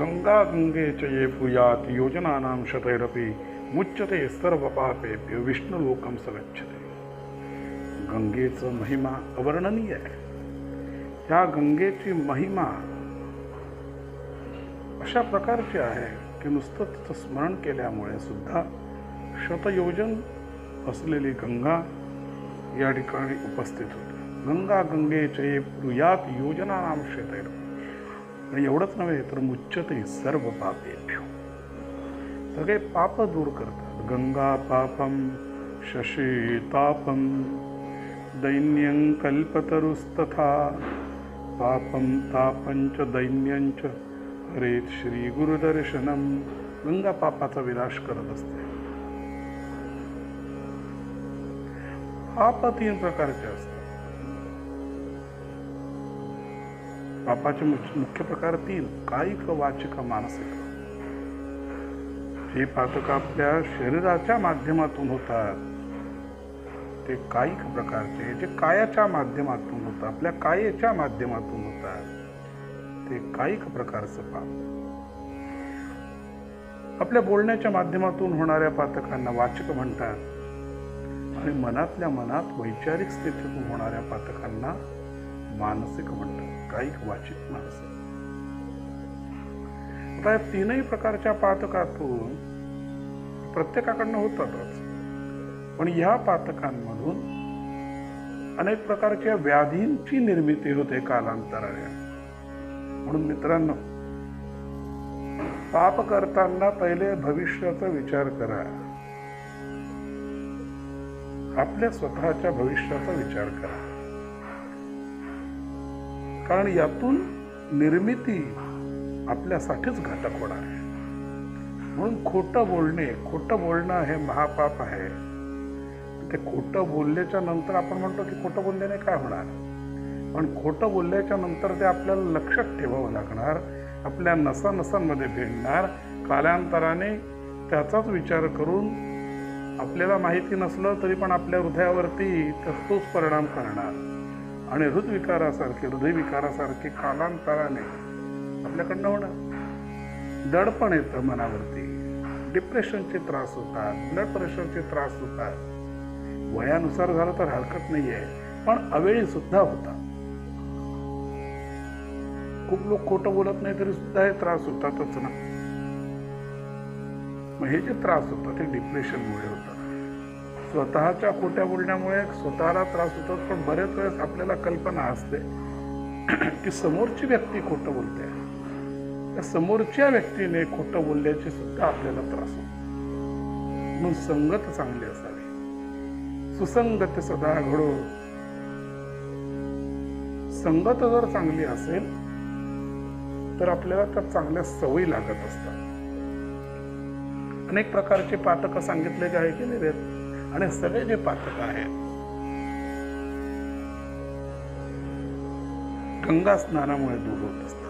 गंगा गंगे च ये भूयात योजनानां शतैरपि मुच्यते सर्वपापेभ्य पापेभ्यो विष्णुलोकं सगच्छते। गंगेचं महिमा अवर्णनीय आहे। ह्या गंगेची महिमा अशा प्रकारची आहे की नुसतं तिचं स्मरण केल्यामुळे सुद्धा शतयोजन असलेली गंगा या ठिकाणी उपस्थित होते। गंगा गंगेचे ब्रुयात योजना योजनानां शेतैर आणि एवढंच नव्हे तर मुच्यते सर्व पापेभ्यो. सगळे पाप दूर करतात. गंगा पापम शशी तापम दैन्यं कल्पतरुस्तथा पापं तापंच दैन्यंच हरे श्री गुरुदर्शनम गंगा पापाचा विनाश करत असते. पाप तीन प्रकारचे असतात. पापाचे मुख्य मुख्य प्रकार तीन. कायिक वाचिक मानसिक. हे पातक आपल्या शरीराच्या माध्यमातून होतात ते कायिक प्रकारचे जे कायाच्या माध्यमातून होतात आपल्या कायेच्या माध्यमातून होतात ते कायिक प्रकारचं पाप. आपल्या बोलण्याच्या माध्यमातून होणाऱ्या पातकांना वाचक म्हणतात आणि मनातल्या मनात वैचारिक स्थितीतून होणाऱ्या पातकांना मानसिक म्हणतात. कायिक वाचित मानसिक आता या तीनही प्रकारच्या पातकातून प्रत्येकाकडनं होतातच पण या पातकांमधून अनेक प्रकारच्या व्याधींची निर्मिती होते कालांतराने. म्हणून मित्रांनो पाप करताना पहिले भविष्याचा विचार करा. आपल्या स्वतःच्या भविष्याचा विचार करा. कारण यातून निर्मिती आपल्यासाठीच घातक होणार आहे. म्हणून खोटं बोलणे खोटं बोलणं हे महापाप आहे. ते खोटं बोलल्याच्या नंतर आपण म्हणतो की खोटं बोलल्याने काय होणार? पण खोटं बोलल्याच्या नंतर ते आपल्याला लक्षात ठेवावं लागणार आपल्या नसानसांमध्ये भिडणार. कालांतराने त्याचाच विचार करून आपल्याला माहिती नसलं तरी पण आपल्या हृदयावरती तोच परिणाम करणार. आणि हृदविकारासारखे हृदयविकारासारखे कालांतराने आपल्याकडनं होणार दडपण येतं मनावरती. डिप्रेशनचे त्रास होतात ब्लड प्रेशरचे त्रास होतात. वयानुसार झालं तर हरकत नाही आहे पण अवेळी सुद्धा होतात. खूप लोक खोटं बोलत नाही तरी सुद्धा हे त्रास होतातच ना. मग हे जे त्रास होतात ते डिप्रेशनमुळे होतात. स्वतःच्या खोट्या बोलण्यामुळे स्वतःला त्रास होतात पण बरेच वेळेस आपल्याला कल्पना असते की समोरची व्यक्ती खोटं बोलते. त्या समोरच्या व्यक्तीने खोटं बोलल्याचे सुद्धा आपल्याला त्रास होतो. म्हणून संगत चांगली असावी. सुसंगत सदा घडो. संगत जर चांगली असेल तर आपल्याला त्या चांगल्या सवयी लागत असतात. अनेक प्रकारचे पातक सांगितले आहे की नाही आणि सगळे जे पाठक आहेत गंगा स्नानामुळे दूर होत असतात.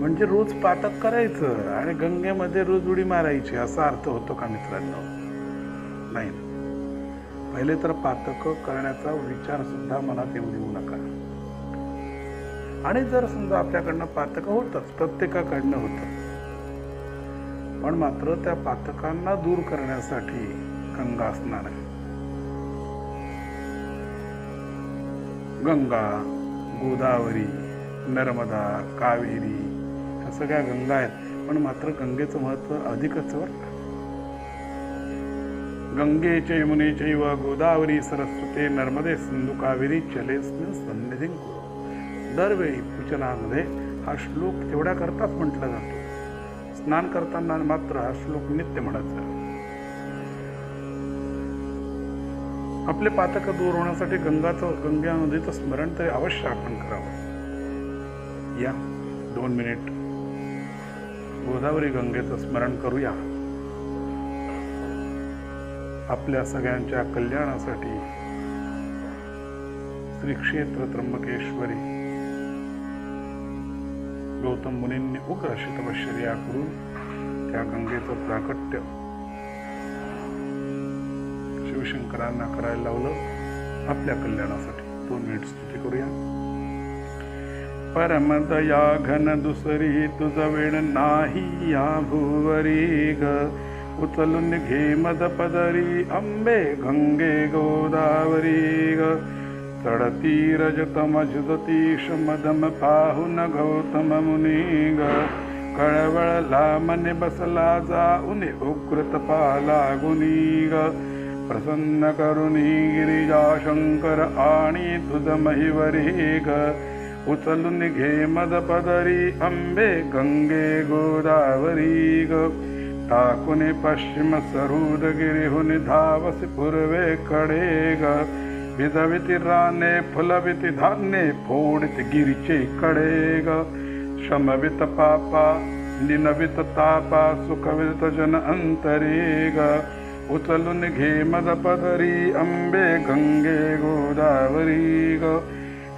म्हणजे रोज पाठक करायचं आणि गंगेमध्ये रोज उडी मारायची असा अर्थ होतो का मित्रांनो? नाही. पहिले तर पातक करण्याचा विचार सुद्धा मनात येऊ देऊ नका. आणि जर समजा आपल्याकडनं पातक होतच प्रत्येकाकडनं होतं. पण मात्र त्या पातकांना दूर करण्यासाठी गंगा असणार आहे. गंगा गोदावरी नर्मदा कावेरी ह्या सगळ्या गंगा आहेत. पण मात्र गंगेचं महत्त्व अधिकच वर गंगेचे यमुनेचे व गोदावरी सरस्वते नर्मदे सिंधू कावेरी चलेस्मिन सन्निधी दरवेळी पूजनामध्ये हा श्लोक तेवढ्या करताच म्हटला जातो. स्नान करताना मात्र हा श्लोक नित्य म्हणायचा आपले पातक दूर होण्यासाठी गंगाचं गंगा नदीचं स्मरण तरी अवश्य आपण करावं. या दोन मिनिट गोदावरी गंगेचं स्मरण करूया. आपल्या सगळ्यांच्या कल्याणासाठी श्री क्षेत्र त्र्यंबकेश्वरी गौतम मुनींनी उग्र अशी तपश्चर्या करून त्या गंगेचं प्राकट्य शिवशंकरांना करायला लावलं आपल्या कल्याणासाठी. दोन मिनिट स्तुती करूया. परमदया घन दुसरी तुझ वेळ नाही या भुवरी ग. उचलून घे मद पदरी अंबे गंगे गोदावरी ग. चढती रजतम झुजती मदम पाहुन गौतम मुनी ग. कळवळला मने बसला जाऊन उग्र तपाला गुनी ग. प्रसन्न करुणी गिरिजा शंकर आणि तुझ महिवरी ग उचलून घे मद पदरी अंबे गंगे गोदावरी ग टाकून पश्चिम सरूद गिरिहुन धावस पूर्वे कडे ग विधविती राने फुलविती धान्ये फोडित गिरीचे कडे ग श्रमवित पापा निनवित तापा सुखवित जन अंतरे ग उचलून घे मद पदरी अंबे गंगे गोदावरी ग.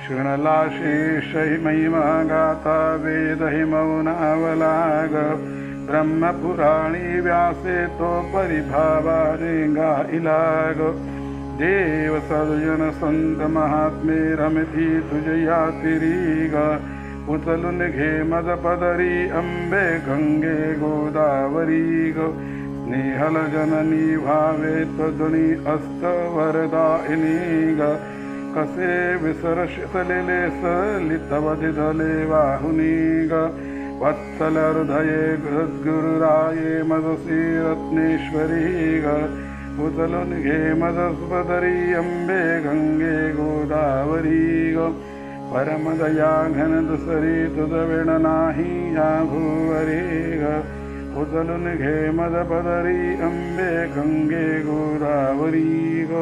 शृणला शेष महिमा गाता वेद हि मौनावला ग. ब्रह्मपुराणी व्यासे तो परिभावाने गाईला ग. देव सर्जन संत महात्मे रमती तुझया तिरी ग. उचलून घे मद पदरी अंबे गंगे गोदावरी ग. निहल जननी भावे त्वजनी अस्त वरदायिनी ग। कसे विसरशितलेले सलितवधिधले वाहुनी ग। वत्सल हृदये गुरुराये मदसी रत्नेश्वरी ग। उचलून घे मदस्पदरी अम्बे गंगे गोदावरी ग। परमदया घन दुसरी तुझ नाही या भुवरी ग। उचलून घे मद पदरी अंबे गंगे गोदावरी ग।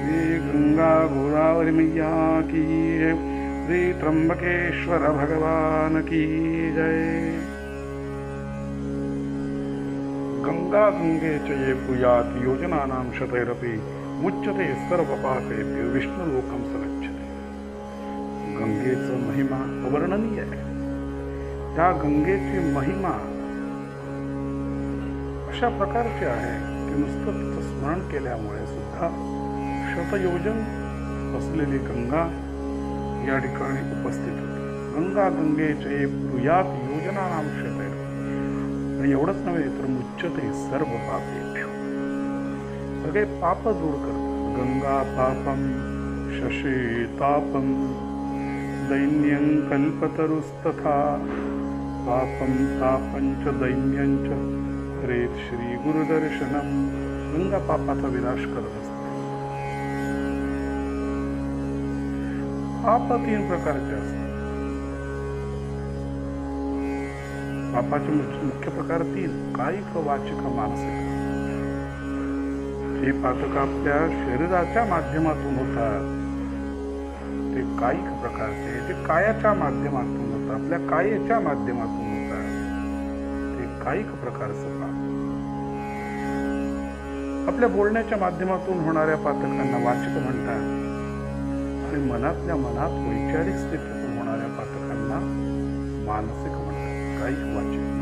श्री गंगा गोदावरी मैया की जय। श्री त्र्यंबकेश्वर भगवान की जय। गंगा गंगे च ये पुयात योजनानां शतैरपि मुच्यते सर्व पापेभ्यो विष्णू लोकम सगच्छते गंगेचं महिमा अवर्णनीय आहे त्या गंगेची महिमा अशा प्रकारचे आहे की नुसतं तिचं स्मरण केल्यामुळे सुद्धा शतयोजन असलेली गंगा या ठिकाणी उपस्थित होती. गंगा गंगेचे पुयात योजना नाम आणि एवढंच नव्हे तर मुच्यते सर्व पापे सगळे पाप दूर करतात. गंगा पापम शशी तापम दैन्यं कल्पतरुस्तथा. पापं तापंच दैन्यंच हरेत श्री गुरुदर्शनम रंग पापाचा विनाश करत असते पाप तीन प्रकारचे असतात। पापाचे मुख्य मुख्य प्रकार तीन कायिक वाचिक मानसिक। हे पातक आपल्या शरीराच्या माध्यमातून होतात। ते कायिक प्रकारचे ते कायाच्या माध्यमातून होतात आपल्या कायेच्या माध्यमातून होतात। ते कायिक प्रकारचं पाप। आपल्या बोलण्याच्या माध्यमातून होणाऱ्या पातकांना वाचक म्हणतात. आणि मनातल्या मनात वैचारिक स्थितीतून होणाऱ्या पातकांना मानसिक म्हणतात. काही वाचिक